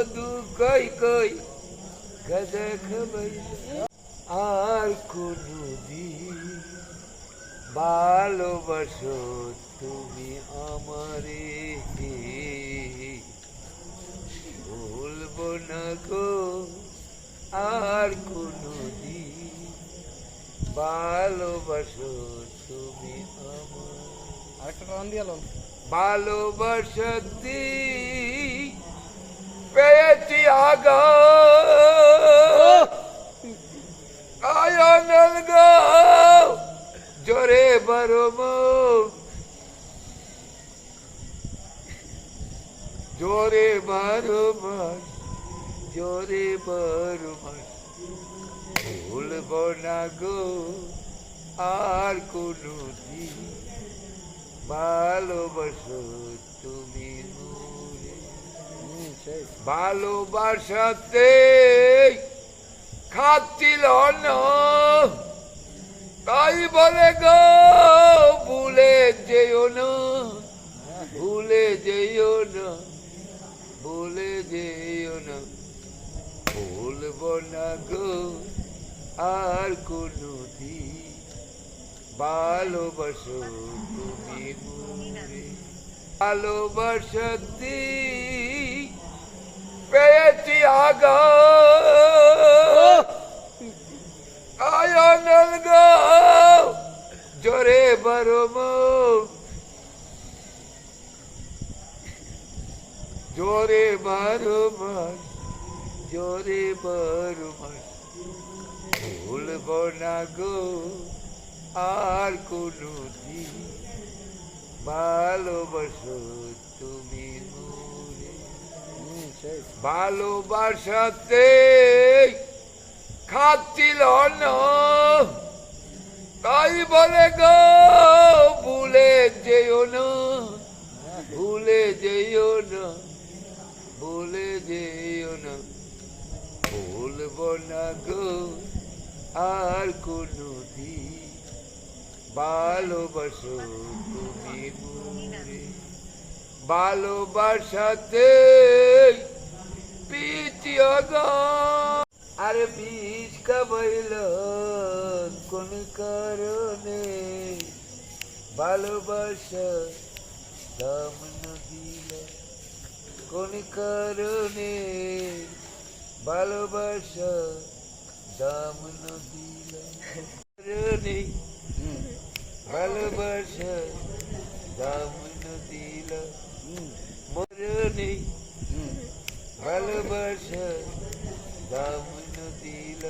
মধু কই কই? গাজা খাবাই আর কোনো দিন ভালোবাসো তুমি আমারে। বলব না গো। আর কোনো দিন ভালোবাসো তুমি আমার। দিয়ে পেয়েছি আগা আয়নল গো। জোরে বরম জোরে বারো মাস জোরে বারো মাস ভুলব না গো। আর কোনো দিন। ভালোবাসো তুমি ভালোবাসাতে খাচ্ছিল না তাই বলে গো, ভুলে যেও না, ভুলে যেও না, ভুলে যেও না। ভুলবো না গো আর কোনো দিন ভালোবাসো তুমি মোরে ভালোবাসতি পেয়েছি আগা। আয়নল গো জোরে বরম। জোরে বারো মাস জোরে বারো মাস ভুলব না গো, আর কোনো দিন ভালোবাসো তুমি ভালোবাসাতে খাচ্ছিল না তাই বলে গো, ভুলে যেও না, ভুলে যেও না, ভুলে যেও না। ভুলব না গো, আর কোনো দিন। ভালোবাসো তুমি ভালোবাসাতে পিছিয়ে গো আরে বিষ খাবাইল কোন কারণে ভালোবাসা দাম দিল কোন কারণে ভালোবাসা দাম দিল কারণে ভালোবাসা দাম দিল হুম ভালোবাসা দাম দিল।